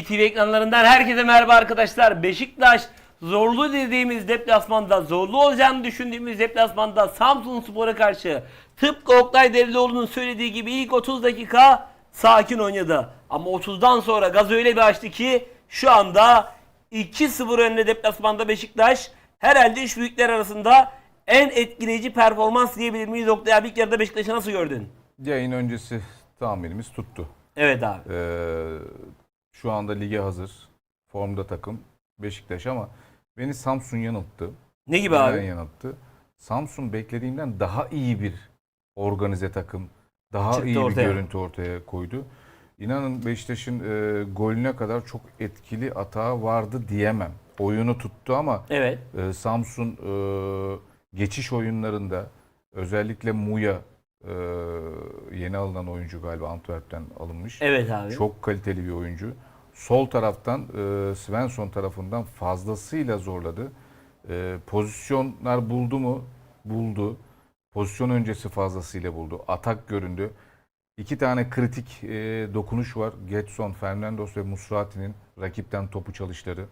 BTV ekranlarından herkese merhaba arkadaşlar. Beşiktaş zorlu dediğimiz deplasmanda, zorlu olacağını düşündüğümüz deplasmanda Samsun Spor'a karşı tıpkı Oktay Derilioğlu'nun söylediği gibi ilk 30 dakika sakin oynadı. Ama 30'dan sonra gaz öyle bir açtı ki şu anda 2-0 önde deplasmanda Beşiktaş herhalde üç büyükler arasında en etkileyici performans diyebilir miyiz? Oktay abi ilk yarıda Beşiktaş'ı nasıl gördün? Yayın öncesi tahminimiz tuttu. Evet abi. Ee, şu anda lige hazır. Formda takım Beşiktaş ama beni Samsun yanılttı. Ne gibi Neden abi? yanılttı? Samsun beklediğimden daha iyi bir organize takım. Daha Çıktı iyi bir ortaya. görüntü ortaya koydu. İnanın Beşiktaş'ın e, golüne kadar çok etkili atağı vardı diyemem. Oyunu tuttu ama Evet. e, Samsun e, geçiş oyunlarında özellikle Muya e, yeni alınan oyuncu galiba Antwerp'ten alınmış. Evet abi. Çok kaliteli bir oyuncu. Sol taraftan e, Svensson tarafından fazlasıyla zorladı. E, pozisyonlar buldu mu? Buldu. Pozisyon öncesi fazlasıyla buldu. Atak göründü. İki tane kritik e, dokunuş var. Getson, Fernandos ve Musrati'nin rakipten topu çalışları.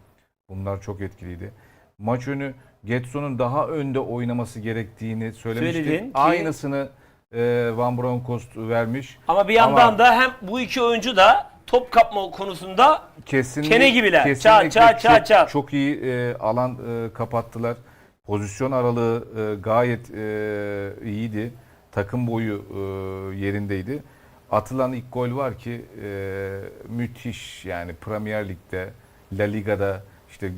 Bunlar çok etkiliydi. Maç önü Getson'un daha önde oynaması gerektiğini söylemiştik. Söyledin ki- Aynısını e, Van Bronckhorst vermiş. Ama bir yandan Ama- da hem bu iki oyuncu da top kapma konusunda Kesinlikle, Kene gibiler. kesinlikle Çat, çat, çat, çok, çok iyi e, alan e, kapattılar. Pozisyon aralığı e, gayet e, iyiydi. Takım boyu e, yerindeydi. Atılan ilk gol var ki e, müthiş yani Premier Lig'de, La Liga'da işte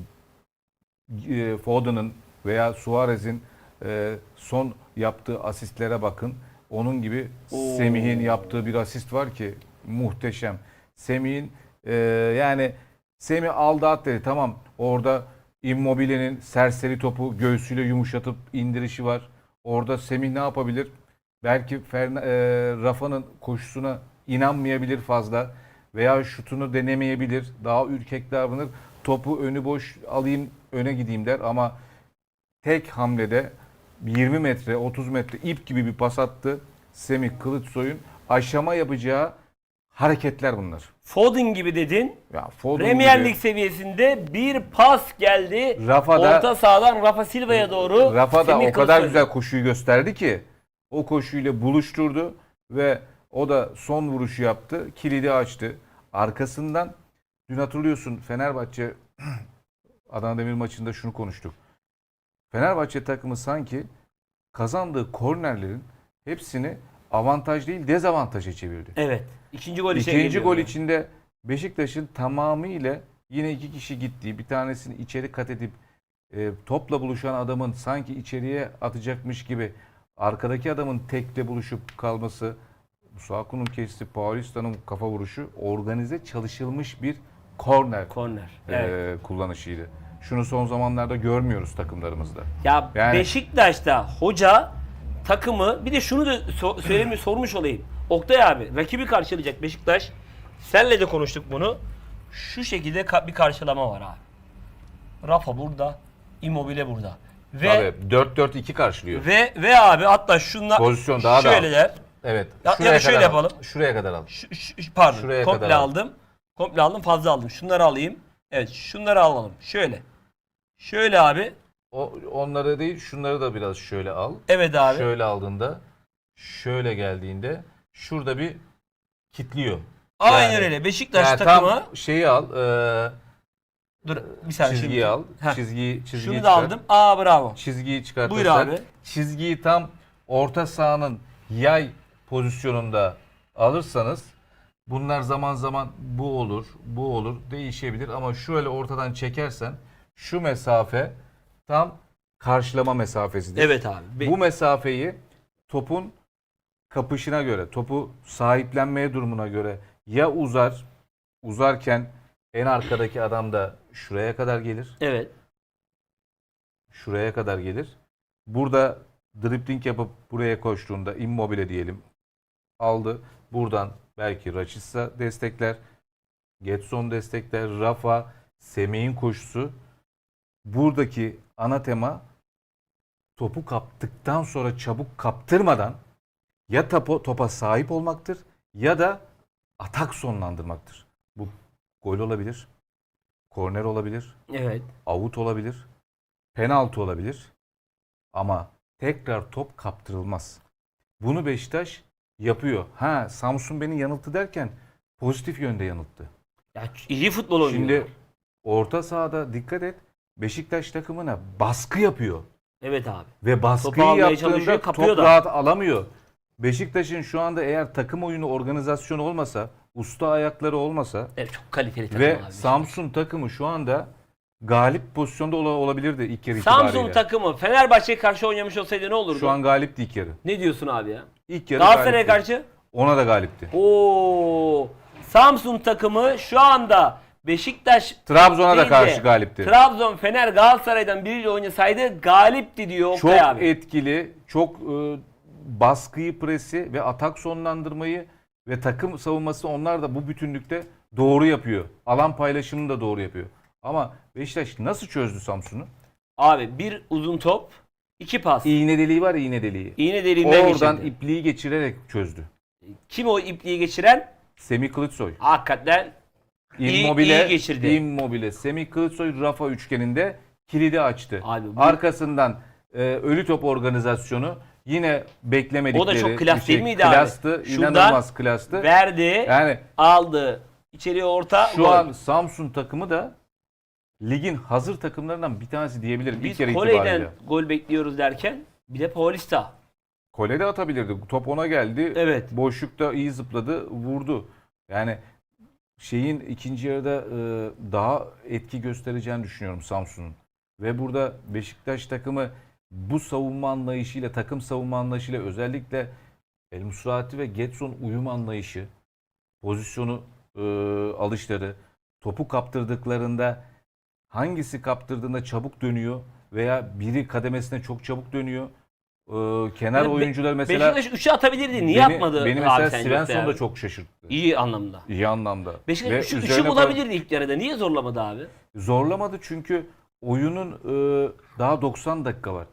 e, Foden'ın veya Suarez'in e, son yaptığı asistlere bakın. Onun gibi Oo. Semih'in yaptığı bir asist var ki muhteşem. Semih'in e, yani Semih aldı at dedi. Tamam orada Immobile'nin serseri topu göğsüyle yumuşatıp indirişi var. Orada Semih ne yapabilir? Belki Ferna, e, Rafa'nın koşusuna inanmayabilir fazla veya şutunu denemeyebilir. Daha ürkek davranır. Topu önü boş alayım öne gideyim der ama tek hamlede 20 metre 30 metre ip gibi bir pas attı. Semih Kılıçsoy'un aşama yapacağı hareketler bunlar. Foden gibi dedin. Ya Foden Premier gibi- Lig seviyesinde bir pas geldi. Rafa da- Orta sahadan Rafa Silva'ya doğru. Rafa da Semih o kadar güzel koşuyu gösterdi ki o koşuyla buluşturdu ve o da son vuruşu yaptı. Kilidi açtı. Arkasından dün hatırlıyorsun Fenerbahçe Adana Demir maçında şunu konuştuk. Fenerbahçe takımı sanki kazandığı kornerlerin hepsini avantaj değil dezavantaja çevirdi. Evet. İkinci gol için İkinci gol içinde Beşiktaş'ın tamamıyla yine iki kişi gittiği bir tanesini içeri kat edip e, topla buluşan adamın sanki içeriye atacakmış gibi arkadaki adamın tekle buluşup kalması Musaku'nun kesti Paulista'nın kafa vuruşu organize çalışılmış bir korner Korner. e, Evet. kullanışıydı. Şunu son zamanlarda görmüyoruz takımlarımızda. Ya Yani- Beşiktaş'ta hoca takımı bir de şunu da so- söylemi sormuş olayım. Oktay abi rakibi karşılayacak Beşiktaş. Senle de konuştuk bunu. Şu şekilde ka- bir karşılama var abi. Rafa burada, Immobile burada. Ve Tabii 4-4-2 karşılıyor. ve ve abi hatta şunla Pozisyon daha da- şöyle der. Evet. Ya- ya da şöyle kadar al. yapalım. Şuraya kadar al. Şu, şu- şu- pardon. Şuraya komple kadar al. aldım. Komple aldım, fazla aldım. Şunları alayım. Evet, şunları alalım. Şöyle. Şöyle abi. O onları değil, şunları da biraz şöyle al. Evet abi. Şöyle aldığında, şöyle geldiğinde şurada bir kitliyor. Aynen yani- öyle. Beşiktaş Yani takımı tam şeyi al, e, Dur bir saniye. çizgiyi şimdi- al. Heh, Çizgiyi, çizgiyi Şunu da çıkar. aldım. Aa bravo. Çizgiyi çıkartırsak, Buyur abi. çizgiyi tam orta sahanın yay pozisyonunda alırsanız bunlar zaman zaman bu olur, bu olur, değişebilir ama şöyle ortadan çekersen şu mesafe tam karşılama mesafesidir. Evet abi. Be- Bu mesafeyi topun kapışına göre, topu sahiplenmeye durumuna göre ya uzar, uzarken en arkadaki adam da şuraya kadar gelir, evet. şuraya kadar gelir. Burada dribling yapıp buraya koştuğunda immobile diyelim aldı. Buradan belki Raçissa destekler, Getson destekler, Rafa, Semih'in koşusu. Buradaki ana tema topu kaptıktan sonra çabuk kaptırmadan ya topa, topa sahip olmaktır ya da atak sonlandırmaktır. Bu Gol olabilir. Korner olabilir. Evet. Avut olabilir. Penaltı olabilir. Ama tekrar top kaptırılmaz. Bunu Beşiktaş yapıyor. Ha Samsun beni yanılttı derken pozitif yönde yanılttı. Ya iyi futbol oynuyor. Şimdi orta sahada dikkat et. Beşiktaş takımına baskı yapıyor. evet abi. Ve baskıyı yaptığında top da. rahat alamıyor. Beşiktaş'ın şu anda eğer takım oyunu organizasyonu olmasa, usta ayakları olmasa Evet, çok kaliteli takım ve abi. Samsun takımı şu anda galip pozisyonda ola- olabilirdi ilk yarı Samsun itibariyle. takımı Fenerbahçe'ye karşı oynamış olsaydı ne olurdu? Şu an galipti ilk yarı. Ne diyorsun abi ya? İlk yarı Galatasaray'a galipti. karşı? Ona da galipti. Oo. Samsun takımı şu anda Beşiktaş Trabzon'a da değil de karşı galipti. Trabzon, Fener, Galatasaray'dan biriyle oynasaydı galipti diyor çok Oktay abi. etkili, çok e, baskıyı, presi ve atak sonlandırmayı ve takım savunması onlar da bu bütünlükte doğru yapıyor. Alan paylaşımını da doğru yapıyor. Ama Beşiktaş nasıl çözdü Samsun'u? Abi bir uzun top, iki pas. İğne deliği var iğne deliği. İğne deliğinden Oradan geçirdi. ipliği geçirerek çözdü. Kim o ipliği geçiren? Semih Kılıçsoy. Hakikaten İyi- Immobile, iyi geçirdi. Immobile, Semih Kılıçsoy, Rafa üçgeninde kilidi açtı. Abi bu- Arkasından e, ölü top organizasyonu yine beklemedikleri O da çok bir klas değil miydi abi? klastı, Şuradan inanılmaz klastı. verdi, Yani aldı. İçeriye orta. şu gol. an Samsun takımı da ligin hazır takımlarından bir tanesi diyebilirim biz ilk yarı Kole'den itibariyle. gol bekliyoruz derken bir de Paulista. Kole de atabilirdi. Top ona geldi. Evet. Boşlukta iyi zıpladı, vurdu. Yani şeyin ikinci yarıda e, daha etki göstereceğini düşünüyorum Samsun'un. Ve burada Beşiktaş takımı bu savunma anlayışıyla, takım savunma anlayışıyla özellikle El Musrati ve Getson uyum anlayışı, pozisyonu e, alışları, topu kaptırdıklarında hangisi kaptırdığında çabuk dönüyor veya biri kademesine çok çabuk dönüyor. E, kenar Be- oyuncular mesela Beşiktaş 3'ü atabilirdi. Niye beni, atmadı Beni mesela Svensson da çok şaşırttı. İyi anlamda. İyi anlamda. Beşiktaş 3'ü üzerine bulabilirdi ilk yarıda. Niye zorlamadı abi? Zorlamadı çünkü oyunun e, daha 90 dakika var.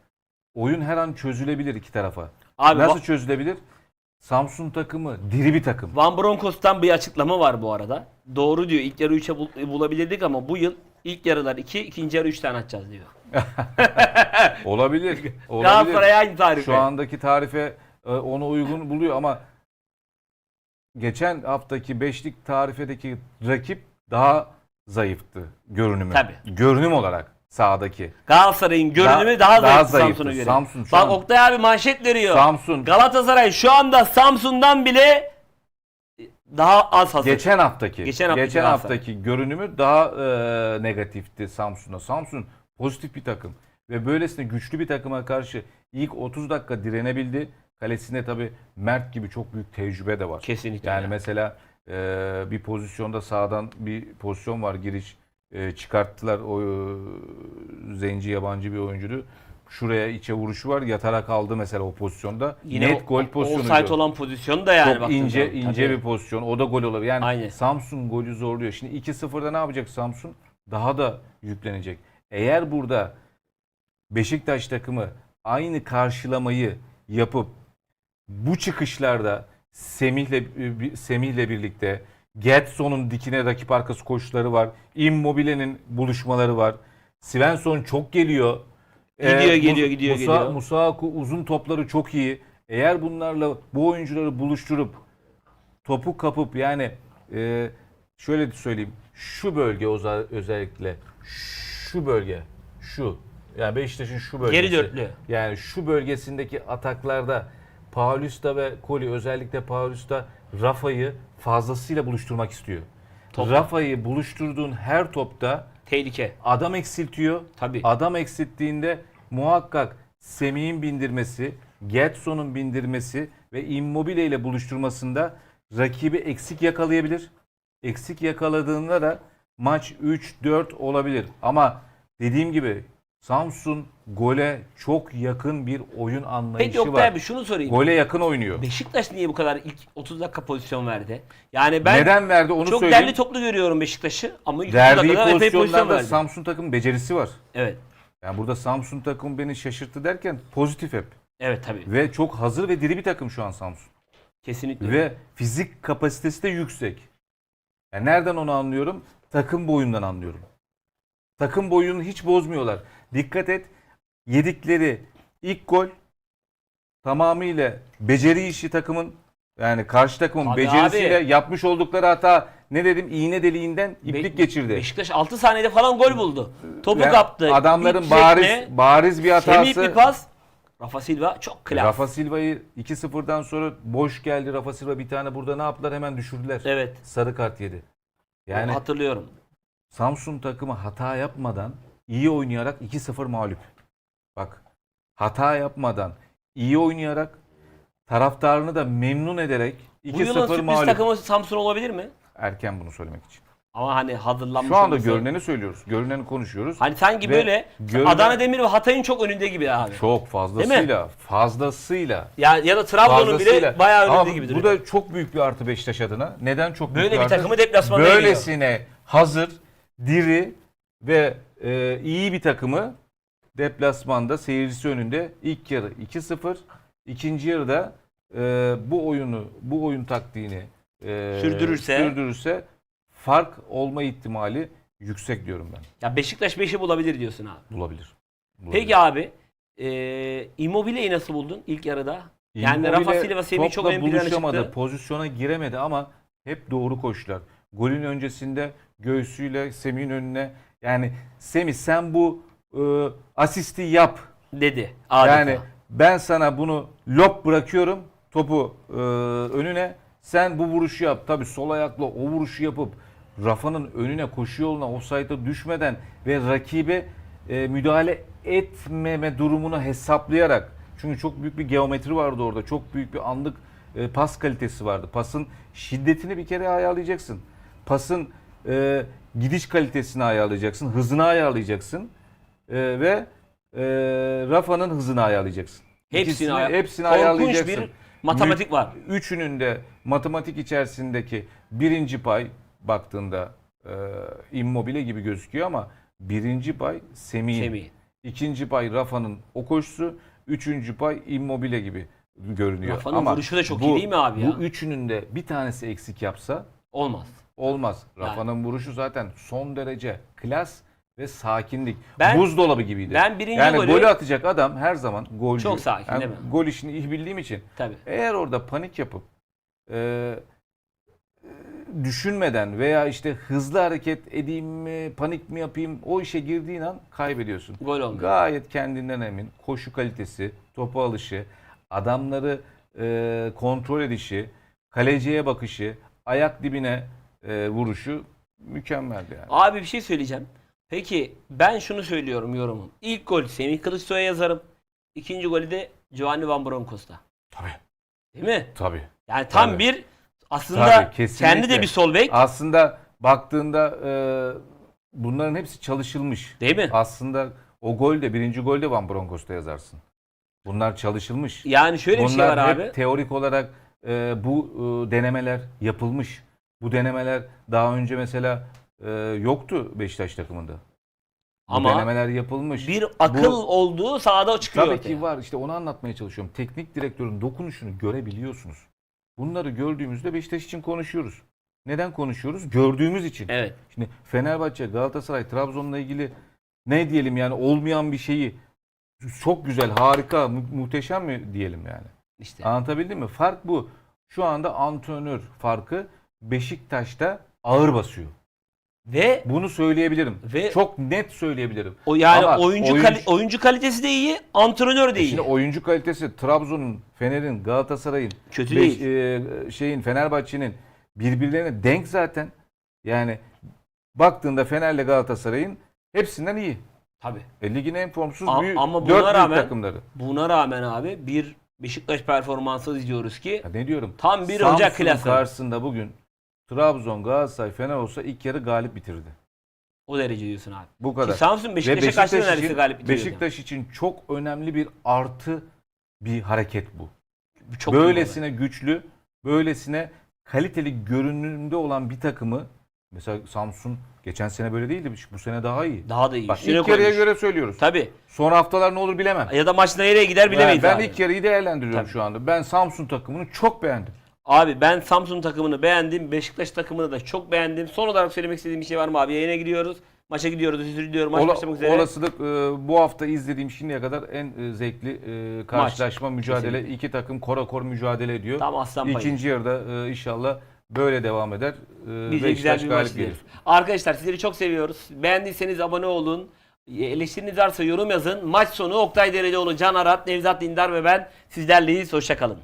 Oyun her an çözülebilir iki tarafa. Abi Nasıl çözülebilir? Samsun takımı diri bir takım. Van Bronckhorst'tan bir açıklama var bu arada. Doğru diyor. İlk yarı 3'e bul- bulabilirdik ama bu yıl ilk yarılar 2, ikinci yarı 3 tane atacağız diyor. Olabilir. olabilir. Galatasaray aynı tarife. Şu andaki tarife e, ona uygun buluyor ama geçen haftaki beşlik tarifedeki rakip daha zayıftı görünümü. Tabii. Görünüm olarak sahadaki. Galatasaray'ın görünümü Daha- daha, daha zayıf zayıftı. Samsun'a göre. Samsun şu Bak an- Oktay abi manşet veriyor. Samsun Galatasaray şu anda Samsun'dan bile daha az hazır. Geçen haftaki Geçen geçen, haftaki haftaki görünümü daha e, negatifti Samsun'a. Samsun pozitif bir takım ve böylesine güçlü bir takıma karşı ilk 30 dakika direnebildi. Kalesinde tabi Mert gibi çok büyük tecrübe de var. Kesinlikle. Yani ya. mesela e, bir pozisyonda sağdan bir pozisyon var giriş e, çıkarttılar o e, zenci yabancı bir oyuncuyu. Şuraya içe vuruşu var yatarak aldı mesela o pozisyonda. Yine Net o- gol pozisyonu. Offside olan pozisyon da yani Çok ince zaman. ince Tabii. bir pozisyon. O da gol olabilir. Yani Aynen. Samsun golü zorluyor. Şimdi 2-0'da ne yapacak Samsun? Daha da yüklenecek. Eğer burada Beşiktaş takımı aynı karşılamayı yapıp bu çıkışlarda Semih'le Semih'le birlikte Getson'un dikine rakip arkası koşuları var. Immobile'nin buluşmaları var. Svensson çok geliyor. Gidiyor, Mus- geliyor, gidiyor, Musa, geliyor. Musaku uzun topları çok iyi. Eğer bunlarla bu oyuncuları buluşturup topu kapıp yani e, şöyle söyleyeyim. Şu bölge özellikle şu bölge şu yani Beşiktaş'ın şu bölgesi. Geri dörtlü. Yani şu bölgesindeki ataklarda Paulista ve Koli özellikle Paulista Rafa'yı fazlasıyla buluşturmak istiyor. Top. Rafa'yı buluşturduğun her topta Tehlike. adam eksiltiyor. Tabii. Adam eksilttiğinde muhakkak Semih'in bindirmesi, Getson'un bindirmesi ve Immobile ile buluşturmasında rakibi eksik yakalayabilir. Eksik yakaladığında da maç 3-4 olabilir. Ama dediğim gibi Samsun gole çok yakın bir oyun anlayışı Peki Oktay var. abi şunu sorayım. Gole yakın oynuyor. Beşiktaş niye bu kadar ilk 30 dakika pozisyon verdi? Yani ben Neden verdi onu çok söyleyeyim. derli toplu görüyorum Beşiktaş'ı ama ilk 30 Verdiği dakikada epey pozisyon pozisyonlarda verdi. Samsun takım becerisi var. Evet. Yani burada Samsun takım beni şaşırttı derken pozitif hep. Evet tabii. Ve çok hazır ve diri bir takım şu an Samsun. Kesinlikle. Ve fizik kapasitesi de yüksek. Yani nereden onu anlıyorum? Takım boyundan anlıyorum. Takım boyunu hiç bozmuyorlar. Dikkat et. Yedikleri ilk gol tamamıyla beceri işi takımın yani karşı takımın Tabii becerisiyle abi. yapmış oldukları hata ne dedim iğne deliğinden Be- iplik geçirdi. Beşiktaş 6 saniyede falan gol buldu. Topu Yani kaptı. Adamların bariz sekme, bariz bir hatası. bir pas. Rafa Silva çok klas. Rafa Silva'yı 2-0'dan sonra boş geldi. Rafa Silva bir tane burada ne yaptılar? Hemen düşürdüler. Evet. Sarı kart yedi. Yani hatırlıyorum. Samsun takımı hata yapmadan iyi oynayarak 2-0 mağlup. Bak hata yapmadan iyi oynayarak taraftarını da memnun ederek Bu yılın 2-0 sürpriz mağlup. takımı Samsun olabilir mi? Erken bunu söylemek için. Ama hani hazırlanmış Şu anda olması- görüneni söylüyoruz. Görüneni konuşuyoruz. Hani sanki Ve böyle görünen- Adana Demir ve Hatay'ın çok önünde gibi abi. Çok fazlasıyla, fazlasıyla Ya ya da Trabzon'un bile bayağı önünde Ama gibi Bu duruyor. da çok büyük bir artı Beşiktaş adına. Neden çok büyük Böyle bir artı? takımı deplasmanda Böylesine hazır, diri ve e, iyi bir takımı deplasmanda seyircisi önünde ilk yarı 2-0, ikinci yarıda e, bu oyunu, bu oyun taktiğini e, Sürdürürse- sürdürürse fark olma ihtimali yüksek diyorum ben. Ya Beşiktaş 5'i bulabilir diyorsun abi. Bulabilir. Bulabilir. Peki abi e, Immobile'yi nasıl buldun ilk yarıda? Yani Rafa Immobile Silva Semih çok topla ön plana buluşamadı. çıktı. Pozisyona giremedi ama hep doğru koştular. Golün öncesinde göğsüyle Semih'in önüne yani Semih sen bu e, asisti yap. Dedi. Adeta. Yani ben sana bunu lop bırakıyorum topu e, önüne. Sen bu vuruşu yap. Tabi sol ayakla o vuruşu yapıp Rafa'nın önüne koşu yoluna offside'a düşmeden ve rakibe e, müdahale etmeme durumunu hesaplayarak çünkü çok büyük bir geometri vardı orada. Çok büyük bir anlık e, pas kalitesi vardı. Pasın şiddetini bir kere ayarlayacaksın. Pasın e, gidiş kalitesini ayarlayacaksın. Hızını ayarlayacaksın. E, ve e, Rafa'nın hızını ayarlayacaksın. hepsini, İkisini- ay- hepsini korkunç ayarlayacaksın. bir matematik var. Üçünün de matematik içerisindeki birinci pay baktığında e, immobile gibi gözüküyor ama birinci pay Semih'in. Semih. İkinci pay Rafa'nın o koşusu. Üçüncü pay immobile gibi görünüyor. Rafa'nın ama vuruşu da çok bu, iyi değil mi abi ya? Bu üçünün de bir tanesi eksik yapsa Olmaz. Olmaz. Rafa'nın vuruşu zaten son derece klas ve sakinlik. Ben- Buzdolabı gibiydi. ben birinci yani golü- golü atacak adam her zaman golcü. Çok sakin, değil mi? Gol işini iyi bildiğim için Tabii. eğer orada panik yapıp e, e, düşünmeden veya işte hızlı hareket edeyim mi, panik mi yapayım o işe girdiğin an kaybediyorsun. Gol olmuyor. Gayet kendinden emin. Koşu kalitesi, topu alışı, adamları e, kontrol edişi, kaleciye bakışı, ayak dibine e, vuruşu mükemmeldi yani. Abi bir şey söyleyeceğim. Peki ben şunu söylüyorum yorumum. İlk gol Semih Kılıçsoy'a yazarım. İkinci golü de Giovanni Van Bronckhorst'ta. Tabii. Değil mi? Tabii. Yani tam Tabii. bir aslında Tabii, kesinlikle. kendi de bir sol bek. Aslında baktığında e, bunların hepsi çalışılmış. Değil mi? Aslında o gol de birinci gol de Van Bronckhorst'ta yazarsın. Bunlar çalışılmış. Yani şöyle bir şey Bunlar var hep abi. teorik olarak e, bu e, denemeler yapılmış. Bu denemeler daha önce mesela e, yoktu Beşiktaş takımında. Ama denemeler yapılmış. Bir akıl Bu- olduğu sahada çıkıyor Tabii ortaya. ki var. İşte onu anlatmaya çalışıyorum. Teknik direktörün dokunuşunu görebiliyorsunuz. Bunları gördüğümüzde Beşiktaş için konuşuyoruz. Neden konuşuyoruz? Gördüğümüz için. Evet. Şimdi Fenerbahçe, Galatasaray, Trabzon'la ilgili ne diyelim yani olmayan bir şeyi çok güzel, harika, mu- muhteşem mi diyelim yani? İşte. Anlatabildim mi? Fark bu. Şu anda antrenör farkı Beşiktaş'ta ağır basıyor. Ve Bunu söyleyebilirim. Ve- çok net söyleyebilirim. o yani Ama oyuncu oyuncu- kali- oyuncu kalitesi de iyi, antrenör de E iyi. Şimdi oyuncu kalitesi Trabzon'un, Fener'in, Galatasaray'ın, Kötü Beş- değil. e, şeyin Fenerbahçe'nin birbirlerine denk zaten. Yani baktığında Fener'le Galatasaray'ın hepsinden iyi. Tabii. E, ligin en formsuz A- büyük, ama buna dört büyük rağmen- takımları. Buna rağmen abi bir Beşiktaş performansı izliyoruz ki Ya ne diyorum? Tam bir Samsun'un Ocak klası. karşısında bugün Trabzon, Galatasaray, Fener olsa ilk yarı galip bitirdi. o derece diyorsun abi. Bu Ki kadar. Samsun Ve Beşiktaş'a karşı da neredeyse için, galip bitiriyordu. Beşiktaş için çok önemli bir artı bir hareket bu. Çok böylesine güçlü, böylesine kaliteli görünümde olan bir takımı mesela Samsun geçen sene böyle değildi. Bu sene daha iyi. daha da iyi. Bak Üstüne ilk yarıya koymuş. göre söylüyoruz. Tabii. Son haftalar ne olur bilemem. Ya da maç nereye gider bilemeyiz ben abi. ilk yarıyı değerlendiriyorum Tabii. şu anda. Ben Samsun takımını çok beğendim. Abi ben Samsun takımını beğendim. Beşiktaş takımını da çok beğendim. Son olarak söylemek istediğim bir şey var mı abi? Yayına gidiyoruz. Maça gidiyoruz. Özür diliyorum. Maç Ola- başlamak üzere. Olasılık e, bu hafta izlediğim şimdiye kadar en e, zevkli e, karşılaşma, mücadele. Kesinlikle. İki takım korakor mücadele ediyor. Tam aslan payı. İkinci yarıda e, inşallah böyle devam eder. E, Biz de güzel bir maç gelir. Arkadaşlar sizleri çok seviyoruz. Beğendiyseniz abone olun. Eleştiriniz varsa yorum yazın. Maç sonu Oktay Derelioğlu, Can Arat, Nevzat Dindar ve ben sizlerleyiz. Hoşçakalın.